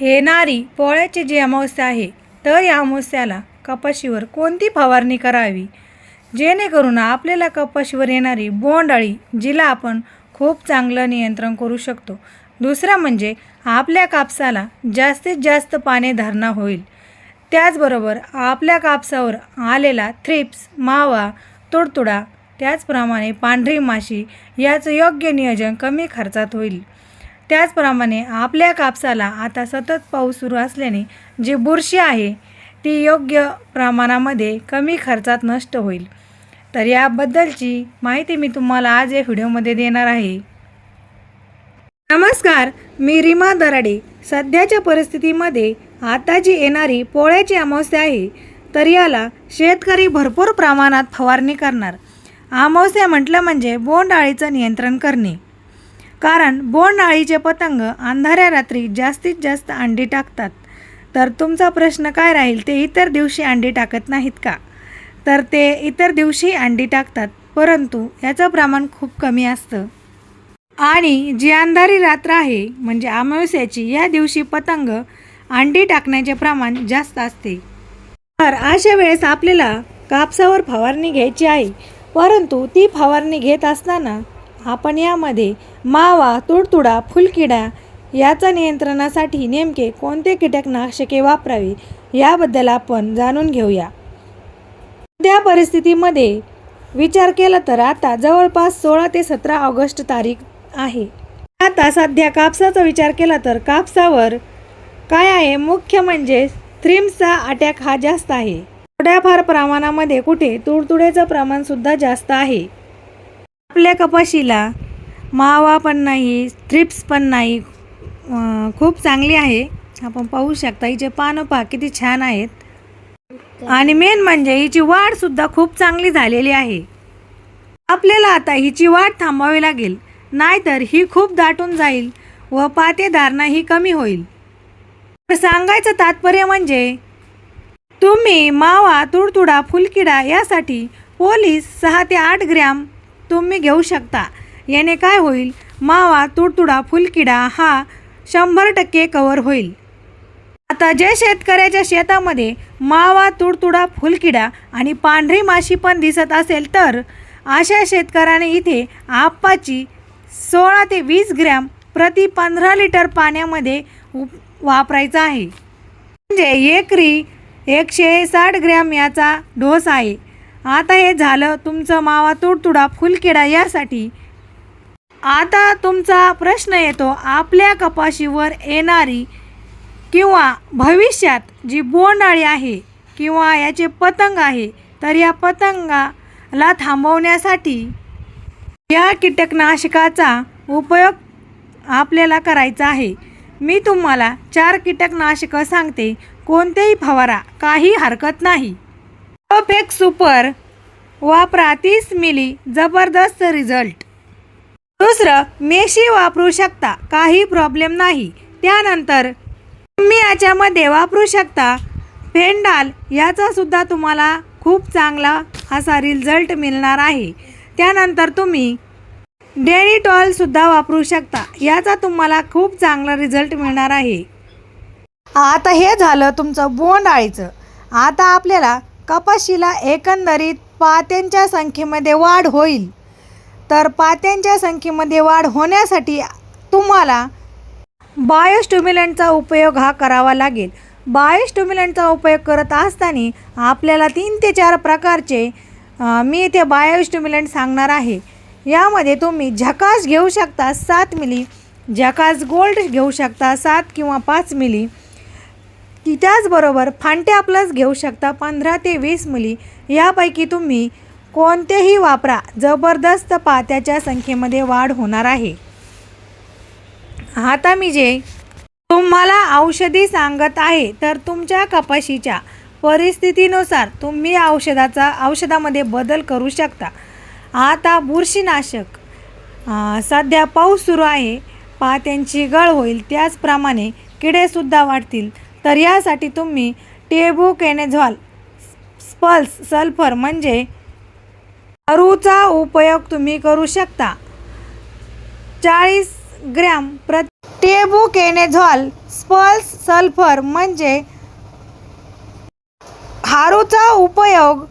येणारी पोळ्याची जी अमावस्या आहे तर या अमावस्याला कपाशीवर कोणती फवारणी करावी? जेणेकरून आपल्याला कपाशीवर येणारी बोंडअळी जिला आपण खूप चांगलं नियंत्रण करू शकतो. दुसरं म्हणजे आपल्या कापसाला जास्तीत जास्त पाने धारणा होईल. त्याचबरोबर आपल्या कापसावर आलेला थ्रिप्स मावा तुडतुडा त्याचप्रमाणे पांढरी माशी याचं योग्य नियोजन कमी खर्चात होईल. त्याचप्रमाणे आपल्या कापसाला आता सतत पाऊस सुरू असल्याने जी बुरशी आहे ती योग्य प्रमाणामध्ये कमी खर्चात नष्ट होईल. तर याबद्दलची माहिती मी तुम्हाला आज या व्हिडिओमध्ये देणार आहे. नमस्कार मी रीमा दराडे. सध्याच्या परिस्थितीमध्ये आता जी येणारी पोळ्याची अमावस्या आहे तर याला शेतकरी भरपूर प्रमाणात फवारणी करणार. अमावस्या म्हटलं म्हणजे बोंडअळीचं नियंत्रण करणे. कारण बोंडअळीचे पतंग अंधाऱ्या रात्री जास्तीत जास्त अंडी टाकतात. तर तुमचा प्रश्न काय राहील ते इतर दिवशी अंडी टाकत नाहीत का? तर ते इतर दिवशी अंडी टाकतात परंतु याचं प्रमाण खूप कमी असतं. आणि जी अंधारी रात्र आहे म्हणजे अमावस्याची या दिवशी पतंग अंडी टाकण्याचे प्रमाण जास्त असते. तर अशा वेळेस आपल्याला कापसावर फवारणी घ्यायची आहे परंतु ती फवारणी घेत असताना आपण यामध्ये मावा तुडतुडा फुलकिडा याचा नियंत्रणासाठी नेमके कोणते कीटकनाशके वापरावी याबद्दल आपण जाणून घेऊया. त्या परिस्थितीमध्ये विचार केला तर आता जवळपास सोळा ते सतरा ऑगस्ट तारीख आहे. आता सध्या कापसाचा विचार केला तर कापसावर काय आहे? मुख्य म्हणजे थ्रिम्सचा अटॅक हा जास्त आहे. थोड्याफार प्रमाणामध्ये कुठे तुडतुड्याचं प्रमाणसुद्धा जास्त आहे. आपल्या कपाशीला मावा पण नाही थ्रिप्स पण नाही. खूप चांगली आहे. आपण पाहू शकता हिचे पानं पहा किती छान आहेत. आणि मेन म्हणजे हिची वाढसुद्धा खूप चांगली झालेली आहे. आपल्याला आता हिची वाढ थांबावी लागेल नाहीतर ही खूप दाटून जाईल व पातेधारणा ही कमी होईल. तर सांगायचं तात्पर्य म्हणजे तुम्ही मावा तुडतुडा फुलकिडा यासाठी पोलीस सहा ते आठ ग्रॅम तुम्ही घेऊ शकता. याने काय होईल? मावा तुडतुडा फुलकिडा हा शंभर टक्के कवर होईल. आता जे शेतकऱ्याच्या शेतामध्ये मावा तुडतुडा फुलकिडा आणि पांढरी माशी पण दिसत असेल तर अशा शेतकऱ्याने इथे आप्पाची सोळा ते वीस ग्रॅम प्रति पंधरा लिटर पाण्यामध्ये उप- वापरायचा आहे. म्हणजे एकरी एकशे साठ ग्रॅम याचा डोस आहे. आता हे झालं तुमचं मावा तुडतुडा फुलकिडा यासाठी. आता तुमचा प्रश्न येतो आपल्या कपाशीवर येणारी किंवा भविष्यात जी बोंडाळी आहे किंवा याचे पतंग आहे तर या पतंगाला थांबवण्यासाठी या कीटकनाशकाचा उपयोग आपल्याला करायचा आहे. मी तुम्हाला चार कीटकनाशकं सांगते. कोणतेही फवारा काही हरकत नाही. फेक सुपर वापरा तीस मिली जबरदस्त रिझल्ट. दुसरं मेशी वापरू शकता काही प्रॉब्लेम नाही. त्यानंतर तुम्ही याच्यामध्ये वापरू शकता फेंडाल याचासुद्धा तुम्हाला खूप चांगला असा रिझल्ट मिळणार आहे. त्यानंतर तुम्ही डेनिटॉलसुद्धा वापरू शकता याचा तुम्हाला खूप चांगला रिझल्ट मिळणार आहे. आता हे झालं तुमचं बोंडआळीचं आता आपल्याला कपाशीला एकंदरीत पात्यांच्या संख्येमध्ये वाढ होईल. तर पात्यांच्या संख्येमध्ये वाढ होण्यासाठी तुम्हाला बायोस्ट्युम्युलंटचा उपयोग हा करावा लागेल. बायोस्ट्युम्युलंटचा उपयोग करत असताना आपल्याला तीन ते चार प्रकारचे मी इथे बायोस्ट्युम्युलंट सांगणार आहे. यामध्ये तुम्ही झकास घेऊ शकता सात मिली झकास गोल्ड घेऊ शकता सात किंवा पाच मिली ती त्याचबरोबर फांट्या प्लस घेऊ शकता. पंधरा ते वीस मुली यापैकी तुम्ही कोणतेही वापरा. जबरदस्त पात्याच्या संख्येमध्ये वाढ होणार आहे. आता मी जे तुम्हाला औषधी सांगत आहे तर तुमच्या कपाशीच्या परिस्थितीनुसार तुम्ही औषधाचा औषधामध्ये बदल करू शकता. आता बुरशीनाशक सध्या पाऊस सुरू आहे. पात्यांची गळ होईल. त्याचप्रमाणे किडेसुद्धा वाढतील. तर यासाठी तुम्ही टेबुकेनेझॉल स्पल्स सल्फर म्हणजे अरूचा उपयोग तुम्ही करू शकता. चाळीस ग्रॅम प्रति टेबुकेनेझॉल स्पल्स सल्फर म्हणजे हारूचा उपयोग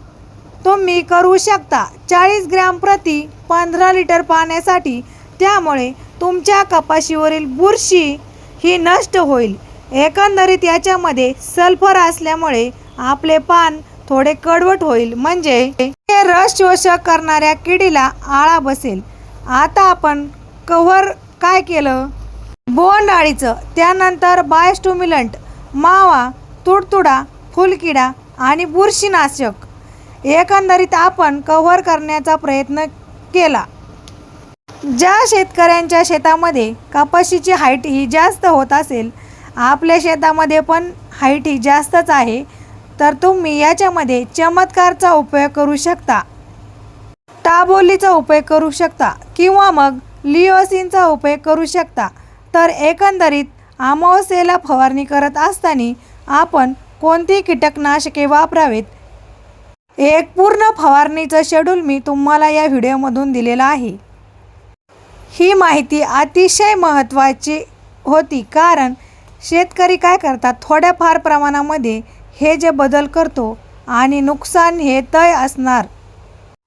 तुम्ही करू शकता. चाळीस ग्रॅम प्रति पंधरा लिटर पाण्यासाठी त्यामुळे तुमच्या कपाशीवरील बुरशी ही नष्ट होईल. एकंदरीत याच्यामध्ये सल्फर असल्यामुळे आपले पान थोडे कडवट होईल. म्हणजे हे रस शोषक करणाऱ्या किडीला आळा बसेल. आता आपण कव्हर काय केलं? बोंड अळीचं. त्यानंतर बायस्टुमिलंट मावा तुडतुडा फुलकिडा आणि बुरशीनाशक. एकंदरीत आपण कव्हर करण्याचा प्रयत्न केला. ज्या शेतकऱ्यांच्या शेतामध्ये कपाशीची हाईट ही जास्त होत असेल आपल्या शेतामध्ये पण हाईट ही जास्तच आहे तर तुम्ही याच्यामध्ये चमत्कारचा उपयोग करू शकता. टाबोलीचा उपयोग करू शकता किंवा मग लिओसिनचा उपयोग करू शकता. तर एकंदरीत अमावस्येला फवारणी करत असताना आपण कोणती कीटकनाशके वापरावेत? एक पूर्ण फवारणीचं शेड्यूल मी तुम्हाला या व्हिडिओमधून दिलेलं आहे. ही माहिती अतिशय महत्त्वाची होती कारण शेतकरी काय करतात? थोड्याफार प्रमाणामध्ये हे जे बदल करतो आणि नुकसान हे तय असणार.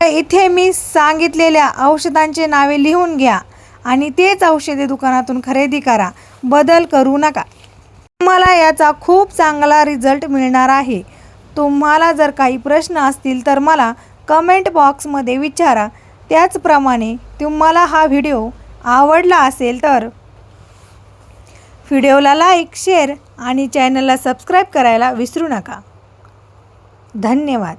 तर इथे मी सांगितलेल्या औषधांचे नावे लिहून घ्या आणि तेच औषधे दुकानातून खरेदी करा. बदल करू नका. तुम्हाला याचा खूप चांगला रिझल्ट मिळणार आहे. तुम्हाला जर काही प्रश्न असतील तर मला कमेंट बॉक्समध्ये विचारा. त्याचप्रमाणे तुम्हाला हा व्हिडिओ आवडला असेल तर व्हिडिओला लाईक शेअर आणि चॅनलला सबस्क्राईब करायला विसरू नका. धन्यवाद.